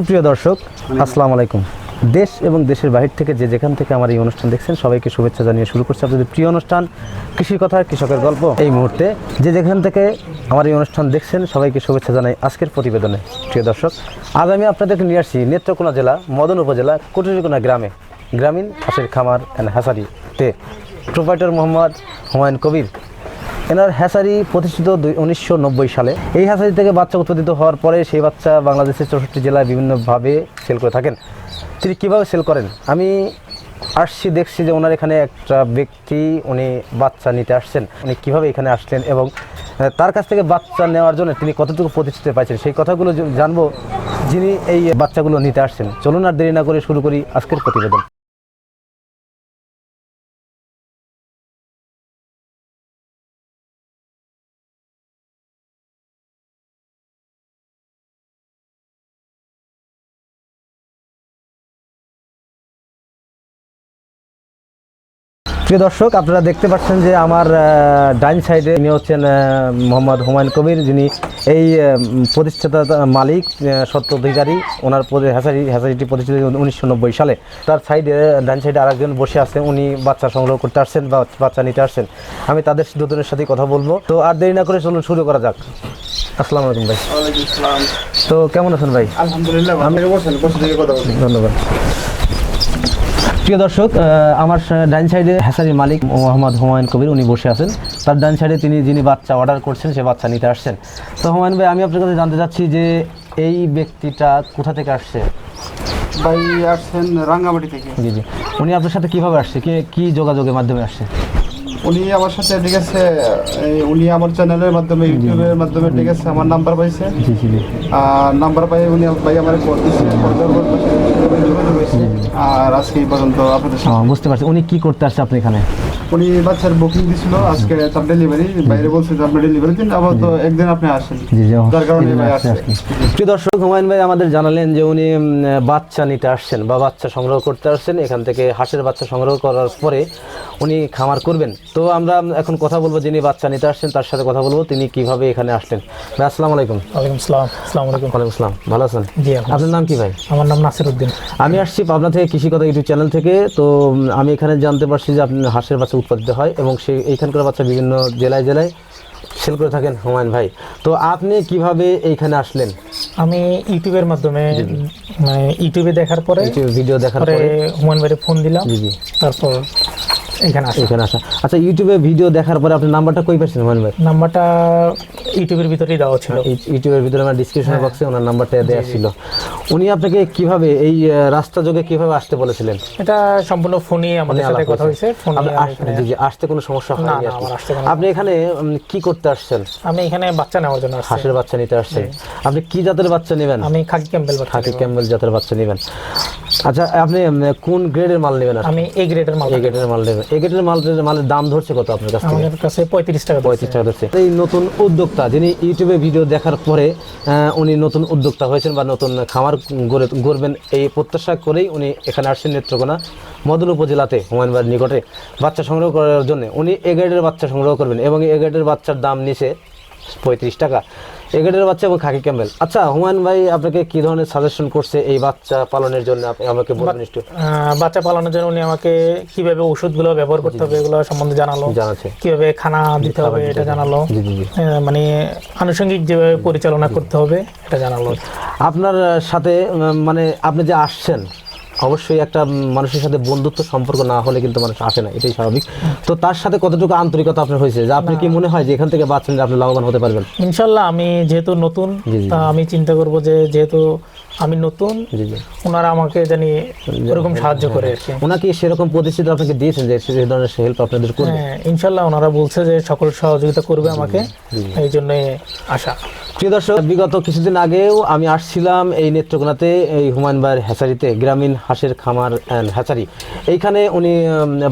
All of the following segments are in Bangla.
সুপ্রিয় দর্শক আসসালামু আলাইকুম। দেশ এবং দেশের বাহির থেকে যে যেখান থেকে আমার এই অনুষ্ঠান দেখছেন সবাইকে শুভেচ্ছা জানিয়ে শুরু করছি আপনাদের প্রিয় অনুষ্ঠান কৃষির কথা কৃষকের গল্প। এই মুহূর্তে যে যেখান থেকে আমার এই অনুষ্ঠান দেখছেন সবাইকে শুভেচ্ছা জানাই আজকের প্রতিবেদনে। প্রিয় দর্শক আজ আমি আপনাদেরকে নিয়ে আসছি নেত্রকোনা জেলা মদন উপজেলা কুটুরিকোনা গ্রামে গ্রামীণ হাঁসের খামার অ্যান্ড হ্যাসারিতে প্রোপাইটার মোহাম্মদ হুমায়ুন কবির। এনার হ্যাসারি প্রতিষ্ঠিত উনিশশো সালে। এই হ্যাসারি থেকে বাচ্চা উৎপাদিত হওয়ার পরে সেই বাচ্চা বাংলাদেশের চৌষট্টি জেলায় বিভিন্নভাবে সেল করে থাকেন। তিনি কীভাবে সেল করেন? আমি আসছি, দেখছি যে ওনার এখানে একটা ব্যক্তি, উনি বাচ্চা নিতে আসছেন। উনি কীভাবে এখানে আসলেন এবং তার কাছ থেকে বাচ্চা নেওয়ার জন্য তিনি কতটুকু প্রতিষ্ঠিত পাইছেন, সেই কথাগুলো জানব যিনি এই বাচ্চাগুলো নিতে আসছেন। চলুন আর দেরি না করে শুরু করি আজকের প্রতিবেদন। প্রিয় দর্শক আপনারা দেখতে পাচ্ছেন যে আমার ডাইন সাইডে ইনি হচ্ছেন মোহাম্মদ হুমায়ুন কবির যিনি এই প্রতিষ্ঠাতা মালিক সত্ত্ব অধিকারী ওনার হ্যাসারি হ্যাসারিটি প্রতিষ্ঠিত উনিশশো নব্বই সালে। তার সাইডে ডাইন সাইডে আরেকজন বসে আছে উনি বাচ্চা সংগ্রহ করতে আসছেন বা বাচ্চা নিতে আসছেন। আমি তাদের দুজনের সাথে কথা বলব। তো আর দেরি না করে চলুন শুরু করা যাক। আসসালামু আলাইকুম ভাই। তো কেমন আছেন ভাই? আলহামদুলিল্লাহ ধন্যবাদ। প্রিয় দর্শক আমার ডান ডাইন সাইডে হ্যাসারি মালিক মোহাম্মদ হুমায়ুন কবির উনি বসে আছেন। তার ডাইন সাইডে তিনি যিনি বাচ্চা অর্ডার করছেন সে বাচ্চা নিতে আসছেন। তো হুমায়ুন ভাই আমি আপনার কাছে জানতে চাচ্ছি যে এই ব্যক্তিটা কোথা থেকে আসছে? ভাই আসছেন রাঙ্গামাটি থেকে। জি জি। উনি আপনার সাথে কীভাবে আসছে? কে কী যোগাযোগের মাধ্যমে আসছে? উনি আমার সাথে ঠিক আছে উনি আমার চ্যানেলের মাধ্যমে ইউটিউবের মাধ্যমে ঠিক আছে আমার নাম্বার পাইছে। জি জি জি। আর নাম্বার পাই উনি ভাই আমার কল আর আজকে এই পর্যন্ত আপনাদের বুঝতে পারছি। উনি কি করতে আসছে আপনি এখানে? উনি বাচ্চার বুকিং দিছিল আজকে তার ডেলিভারি বাইরে বলছে যে আপনি ডেলিভারি দিন আবার তো একদিন আপনি আসেন। জি জি যার কারণে ভাই আসছে। প্রিয় দর্শক হুমায়ুন ভাই আমাদের জানালেন যে উনি বাচ্চা নিতে আসছেন বা বাচ্চা সংগ্রহ করতে আসছেন। এখান থেকে হাঁসের বাচ্চা সংগ্রহ করার পরে উনি খামার করবেন। তো আমরা এখন কথা বলব যিনি বাচ্চা নিতে আসছেন তার সাথে কথা বলব তিনি কীভাবে এখানে আসলেন। ভাই আসসালামু আলাইকুম। ওয়ালাইকুম আসসালাম আসসালামু আলাইকুম। ওয়ালাইকুম আসসালাম ভালো আছেন? জি আপনার নাম কি ভাই? আমার নাম নাসির উদ্দিন। আমি আসছি পাবনা থেকে কৃষি কথা ইউটিউব চ্যানেল থেকে। তো আমি এখানে জানতে পারছি যে আপনি হাঁসের বাচ্চা উৎপাদিত হয় এবং সেই এইখানকার বাচ্চা বিভিন্ন জেলায় জেলায় সেল করে থাকেন হুমায়ুন ভাই। তো আপনি কীভাবে এইখানে আসলেন? আমি ইউটিউবের মাধ্যমে মানে ইউটিউবে দেখার পরে ভিডিও দেখার পরে হুমায়ুন ভাইয়ের ফোন দিলাম। তারপর এখানে আসি। এখানে আসা। আচ্ছা ইউটিউবে ভিডিও দেখার পরে আপনি নাম্বারটা কই পাচ্ছেন হুমায়ুন ভাই? নাম্বারটা ইউটিউবের ভিতরেই দেওয়া ছিল। ইউটিউবের ভিতরে আমার ডিসক্রিপশন বক্সে ওনার নাম্বারটা দেওয়া ছিল। উনি আপনাকে কীভাবে এই রাস্তা যোগে কীভাবে আসতে বলেছিলেন? এটা সম্পূর্ণ ফোনই আমাদের সাথে কথা হয়েছে ফোনে জি, জি, আসতে কোনো সমস্যা হয়নি না, আপনি এখানে কি করতে আসছেন? আমি এখানে বাচ্চা নেওয়ার জন্য আসছি। হাঁসের বাচ্চা নিতে আসছেন। আপনি কি জাতের বাচ্চা নেবেন? আমি খাকি ক্যাম্পেল বাচ্চা খাকি। ক্যাম্বেল জাতের বাচ্চা নেবেন। আচ্ছা আপনি কোন গ্রেডের মাল নেবেন আমি এই গ্রেডের মাল এই গ্রেডের মাল নেবেন। এই গ্রেডের মাল মালের দাম ধরছে কত আপনার কাছ আমাদের কাছে পঁয়ত্রিশ টাকা পঁয়ত্রিশ টাকা ধরছে। এই নতুন উদ্যোক্তা যিনি ইউটিউবে ভিডিও দেখার পরে উনি নতুন উদ্যোক্তা হয়েছেন বা নতুন খামার গড়ে গড়বেন এই প্রত্যাশা করেই উনি এখানে আসছেন নেত্রকোনা মদন উপজেলাতে হুমায়ুনবাড়ির নিকটে। বাচ্চা সংগ্রহ করার জন্য উনি এ গ্রেডের বাচ্চা সংগ্রহ করবেন এবং এ গ্রেডের বাচ্চার দাম নিচে পঁয়ত্রিশ টাকা। এ গ্রেডের বাচ্চা এবং খাকি ক্যাম্বেল। আচ্ছা হুমায়ুন ভাই আপনাকে কি ধরনের সাজেশন করছে এই বাচ্চা পালনের জন্য? আপনি আমাকে বলবেন একটু। বাচ্চা পালানোর জন্য উনি আমাকে কীভাবে ওষুধগুলো ব্যবহার করতে হবে এগুলো সম্বন্ধে জানালো। জানাচ্ছে। কীভাবে খানা দিতে হবে এটা জানালো। মানে আনুষঙ্গিক যেভাবে পরিচালনা করতে হবে এটা জানালো। আপনার সাথে মানে আপনি যে আসছেন অবশ্যই একটা মানুষের সাথে বন্ধুত্ব সম্পর্ক না হলে কিন্তু মানুষ আসে না এটাই স্বাভাবিক। তো তার সাথে কতটুকু আন্তরিকতা আপনার হয়েছে? যে আপনি কি মনে হয় যে এখান থেকে বাচ্চা আপনি লাভবান হতে পারবেন? ইনশাল্লাহ আমি যেহেতু নতুন আমি চিন্তা করব যে যেহেতু আমি নতুন ওনারা আমাকে জানি এরকম সাহায্য করে আর কি। ওনাকে সেরকম প্রতিশ্রুতি আপনাকে দিয়েছেন যে সে ধরনের হেল্প আপনাদের করবে? হ্যাঁ, ইনশাল্লাহ ওনারা বলছে যে সকল সহযোগিতা করবে আমাকে। এই জন্যই আশা। প্রিয় দর্শক বিগত কিছুদিন আগেও আমি আসছিলাম এই নেত্রকোনাতে এই হুমায়ুন ভাইয়ের হ্যাচারিতে গ্রামীণ হাঁসের খামার অ্যান্ড হ্যাচারি এইখানে উনি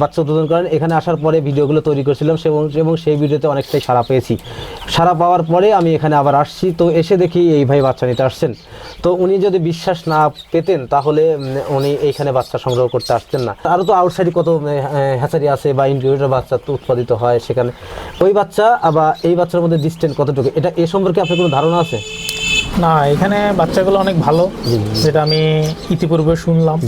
বাচ্চা উৎপাদন করেন। এখানে আসার পরে ভিডিওগুলো তৈরি করেছিলাম এবং এবং সেই ভিডিওতে অনেকটাই সাড়া পেয়েছি। সাড়া পাওয়ার পরে আমি এখানে আবার আসছি। তো এসে দেখি এই ভাই বাচ্চা নিতে আসছেন। তো উনি যদি বিশ্বাস না পেতেন তাহলে উনি এইখানে বাচ্চা সংগ্রহ করতে আসতেন না। আরও তো আউটসাইডে কত হ্যাচারি আছে বা ইনকিউবেটর বাচ্চা তো উৎপাদিত হয় সেখানে। ওই বাচ্চা আবার এই বাচ্চার মধ্যে ডিস্টেন্স কতটুকু? এটা এ সম্পর্কে আপনার কোনো ধারণা আছে? না এখানে বাচ্চাগুলো অনেক ভালো যেটা আমি ইতিপূর্বে শুনলাম।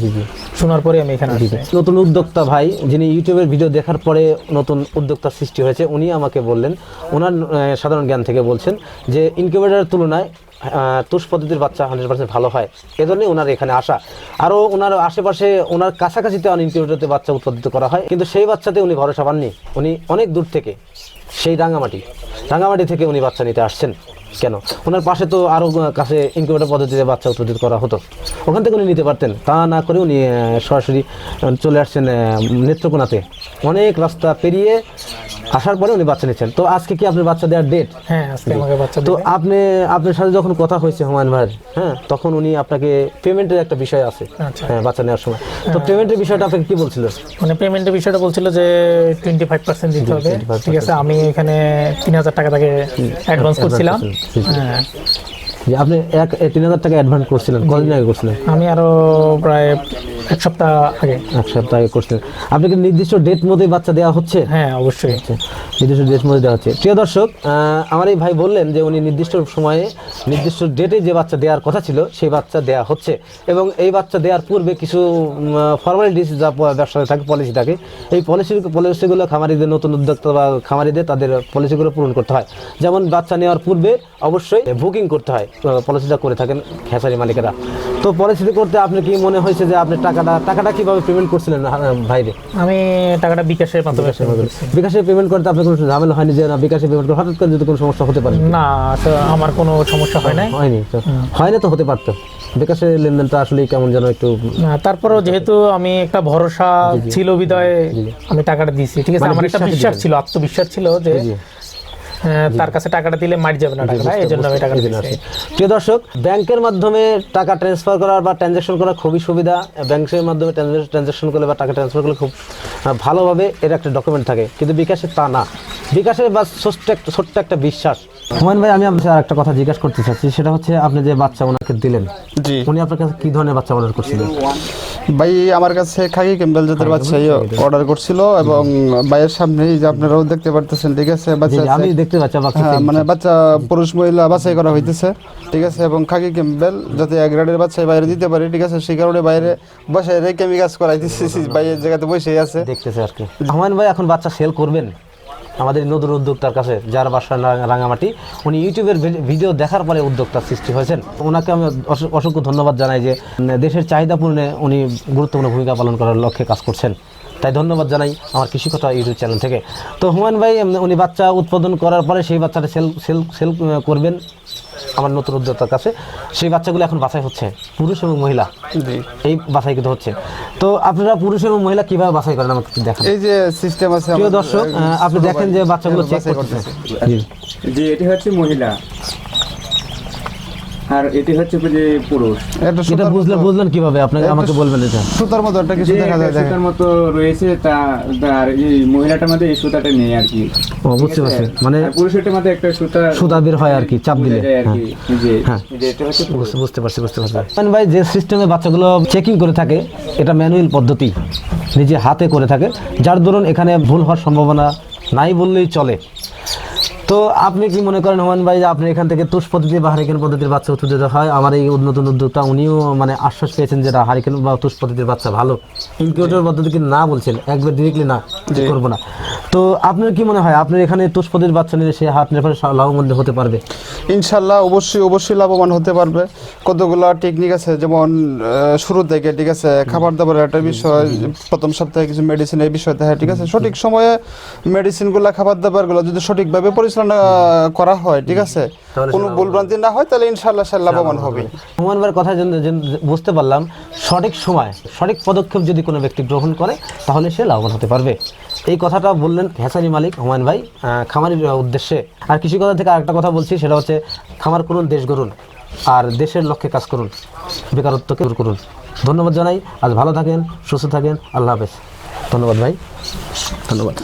শোনার পরে আমি এখানে আসছি। নতুন উদ্যোক্তা ভাই যিনি ইউটিউবের ভিডিও দেখার পরে নতুন উদ্যোক্তা সৃষ্টি হয়েছে উনি আমাকে বললেন ওনার সাধারণ জ্ঞান থেকে বলছেন যে ইনকিউবেটারের তুলনায় তুষ পদ্ধতির বাচ্চা হান্ড্রেড পার্সেন্ট ভালো হয়। এজন্যই ওনার এখানে আসা। আরও ওনার আশেপাশে ওনার কাছাকাছিতে ইনকিউবেটারতে বাচ্চা উৎপাদিত করা হয়। কিন্তু সেই বাচ্চাতে উনি ভরসা পাননি। উনি অনেক দূর থেকে, সেই রাঙামাটি রাঙামাটি থেকে উনি বাচ্চা নিতে আসছেন। কেন? ওনার পাশে তো আরও কাছে ইনকিউবেটর পদ্ধতিতে বাচ্চা উৎপাদিত করা হতো। ওখান থেকে উনি নিতে পারতেন। তা না করে উনি সরাসরি চলে আসছেন নেত্রকোনাতে। অনেক রাস্তা পেরিয়ে আসার পরে উনি বাচ্চা নিচ্ছেন। তো আজকে কি আপনার বাচ্চা দেওয়ার ডেট হ্যাঁ আজকে আমাকে বাচ্চা তো আপনি আপনার সাথে যখন কথা হয়েছে হুমায়ুন ভাইয়ের হ্যাঁ তখন উনি আপনাকে পেমেন্টের একটা বিষয় আছে। আচ্ছা। হ্যাঁ বাচ্চা নেওয়ার সময়। তো পেমেন্টের বিষয়টা আপনাকে কি বলছিল? মানে পেমেন্টের বিষয়টা বলছিল যে টোয়েন্টি ফাইভ পার্সেন্ট দিতে হবে। ঠিক আছে আমি এখানে তিন হাজার টাকা তাকে অ্যাডভান্স করছিলাম। হ্যাঁ। যে আপনি এক তিন হাজার টাকা অ্যাডভান্স করছিলেন কদিন আগে করছিলেন? আমি আরও প্রায় এক সপ্তাহ আগে। এক সপ্তাহ আগে করছিলেন আপনাকে নির্দিষ্ট ডেট মতোই বাচ্চা দেওয়া হচ্ছে? হ্যাঁ অবশ্যই। আচ্ছা, নির্দিষ্ট ডেট মধ্যে দেওয়া হচ্ছে। প্রিয় দর্শক আমার এই ভাই বললেন যে উনি নির্দিষ্ট সময়ে নির্দিষ্ট ডেটে যে বাচ্চা দেওয়ার কথা ছিল সেই বাচ্চা দেওয়া হচ্ছে। এবং এই বাচ্চা দেওয়ার পূর্বে কিছু ফর্মালিটিস যা ব্যবসায় থাকে পলিসি থাকে এই পলিসি পলিসিগুলো খামারিদের নতুন উদ্যোক্তা বা খামারিদের তাদের পলিসিগুলো পূরণ করতে হয়। যেমন বাচ্চা নেওয়ার পূর্বে অবশ্যই বুকিং করতে হয়। পলিসিটা করে থাকেন খেসারি মালিকেরা। তো পলিসি করতে আপনি কি মনে হয়েছে যে আপনি টাকাটা টাকাটা কীভাবে পেমেন্ট করছিলেন ভাইরে? আমি টাকাটা বিকাশের মাধ্যমে বিকাশে পেমেন্ট করতে আপনার কোনো ঝামেলা হয়নি যে না বিকাশে পেমেন্ট করে হঠাৎ করে যদি কোনো সমস্যা হতে পারে? না আমার কোনো সমস্যা হয় নাই। হয়নি হয় না তো হতে পারতো। বিকাশের লেনদেনটা আসলে কেমন যেন একটু তারপরেও যেহেতু আমি একটা ভরসা ছিল বিদয়ে আমি টাকাটা দিয়েছি। ঠিক আছে মানে আমার একটা বিশ্বাস ছিল আত্মবিশ্বাস ছিল যে তার কাছে টাকাটা দিলে মারি যাবে না টাকাটা এই জন্য আমি জন্য দিয়েছি প্রিয় দর্শক ব্যাংকের মাধ্যমে টাকা ট্রান্সফার করার বা ট্রানজ্যাকশন করা খুবই সুবিধা। ব্যাংকের মাধ্যমে ট্রানজ্যাকশন করলে বা টাকা ট্রান্সফার করলে খুব ভালোভাবে এর একটা ডকুমেন্ট থাকে। কিন্তু বিকাশে তা না। বিকাশের বা ছোট্ট একটা ছোট্ট একটা বিশ্বাস। হুমায়ুন ভাই আমি আপনার আর একটা কথা জিজ্ঞাসা করতে চাচ্ছি। সেটা হচ্ছে আপনি যে বাচ্চা ওনাকে দিলেন জি। উনি আপনার কাছে কি ধরনের বাচ্চা অর্ডার করছিলেন ভাই আমার কাছে খাকি ক্যাম্বেল জাতের বাচ্চা অর্ডার করছিল এবং ভাইয়ের সামনেই যে আপনারাও দেখতে পারতেছেন ঠিক আছে? বাচ্চা আমি দেখতে পাচ্ছি বাচ্চা হ্যাঁ মানে বাচ্চা পুরুষ মহিলা বাছাই করা হইতেছে ঠিক আছে? এবং খাকি ক্যাম্বেল যাতে এক গ্রেডের বাইরে দিতে পারে ঠিক আছে? সেই কারণে বাইরে বসে রেখে আমি কাজ করাইতেছি বাইরের জায়গাতে বসেই আছে। দেখতেছে আর কি। হুমায়ুন ভাই এখন বাচ্চা সেল করবেন? আমাদের নতুন উদ্যোক্তার কাছে, যার বাসা রাঙা- রাঙামাটি, উনি ইউটিউবের ভিডিও দেখার পরে উদ্যোক্তার সৃষ্টি হয়েছেন। ওনাকে আমি অস- অসংখ্য ধন্যবাদ জানাই যে, দেশের চাহিদা পূরণে উনি গুরুত্বপূর্ণ ভূমিকা পালন করার লক্ষ্যে কাজ করছেন। তাই ধন্যবাদ জানাই আমার কৃষি কথা ইউটিউব চ্যানেল থেকে। তো হুমায়ুন ভাই উনি বাচ্চা উৎপাদন করার পরে সেই বাচ্চাটা সেল সেল সেল করবেন আমার নতুন উদ্যোক্তার কাছে। সেই বাচ্চাগুলো এখন বাছাই হচ্ছে পুরুষ এবং মহিলা। এই বাছাই কিন্তু হচ্ছে। তো আপনারা পুরুষ এবং মহিলা কীভাবে বাছাই করেন আমাকে দেখান। এই যে সিস্টেম আছে প্রিয় দর্শক আপনি দেখেন যে বাচ্চাগুলো চেক বাছাই করতেছে। করতেছে। জি এটি হচ্ছে মহিলা। আর এটি হচ্ছে যে পুরুষ। এটা বুঝলে বুঝলেন কীভাবে? আপনাকে আমাকে বলবেন এটা। সুতার মতো একটা কিছু দেখা যায় সুতার মতো রয়েছে তা আর এই মহিলাটার মধ্যে এই সুতাটা নেই আর কি। ও বুঝতে পারছি। মানে মধ্যে একটা সুতা সুতা বের হয় আর কি চাপ দিলে। আর কি হ্যাঁ। যে এটা হচ্ছে পুরুষ। বুঝতে- বুঝতে পারছি বুঝতে পারছি। মানে ভাই যে সিস্টেমে বাচ্চাগুলো চেকিং করে থাকে এটা ম্যানুয়াল পদ্ধতি। নিজে হাতে করে থাকে। যার দরুন এখানে ভুল হওয়ার সম্ভাবনা নাই বললেই চলে। তো আপনি কি মনে করেন হুমান ভাই আপনি এখান থেকে তুষ পদ্ধতি বা হারিকেন পদ্ধতির বাচ্চা উৎপাদিত হয়? আমার এই নতুন উদ্যোক্তা উনিও মানে আশ্বাস পেয়েছেন যে না, হারিকেন বা তুষ পদ্ধতির বাচ্চা ভালো। ইনকিউবেটর পদ্ধতি কিন্তু না বলছেন একবার ডিরেক্টলি না করব না। তো আপনার কি মনে হয় আপনার এখানে তুষ পদ্ধতির বাচ্চা নিলে সে হাত নেপারে লাভবান হতে পারবে? ইনশাল্লাহ অবশ্যই অবশ্যই লাভবান হতে পারবে। কতগুলো টেকনিক আছে যেমন শুরু থেকে ঠিক আছে খাবার দাবারের একটা বিষয় প্রথম সপ্তাহে কিছু মেডিসিন এই বিষয় থাকে ঠিক আছে। সঠিক সময়ে মেডিসিনগুলো খাবার দাবারগুলো যদি সঠিকভাবে পরিচালনা করা হয় ঠিক আছে? কোনো ভুলভ্রান্তি না হয় তাহলে ইনশাল্লাহ সে লাভবান হবে। ভাইয়ের কথা বুঝতে পারলাম সঠিক সময় সঠিক পদক্ষেপ যদি কোনো ব্যক্তি গ্রহণ করে তাহলে সে লাভবান হতে পারবে। এই কথাটা বললেন হেসারি মালিক হুমায়ুন ভাই। খামারির উদ্দেশ্যে। আর কিছু কথা থেকে আরেকটা কথা বলছি সেটা হচ্ছে খামার করুন দেশ গড়ুন আর দেশের লক্ষ্যে কাজ করুন বেকারত্বকে দূর করুন। ধন্যবাদ জানাই আজ ভালো থাকেন সুস্থ থাকেন আল্লাহ হাফেজ। ধন্যবাদ ভাই। ধন্যবাদ।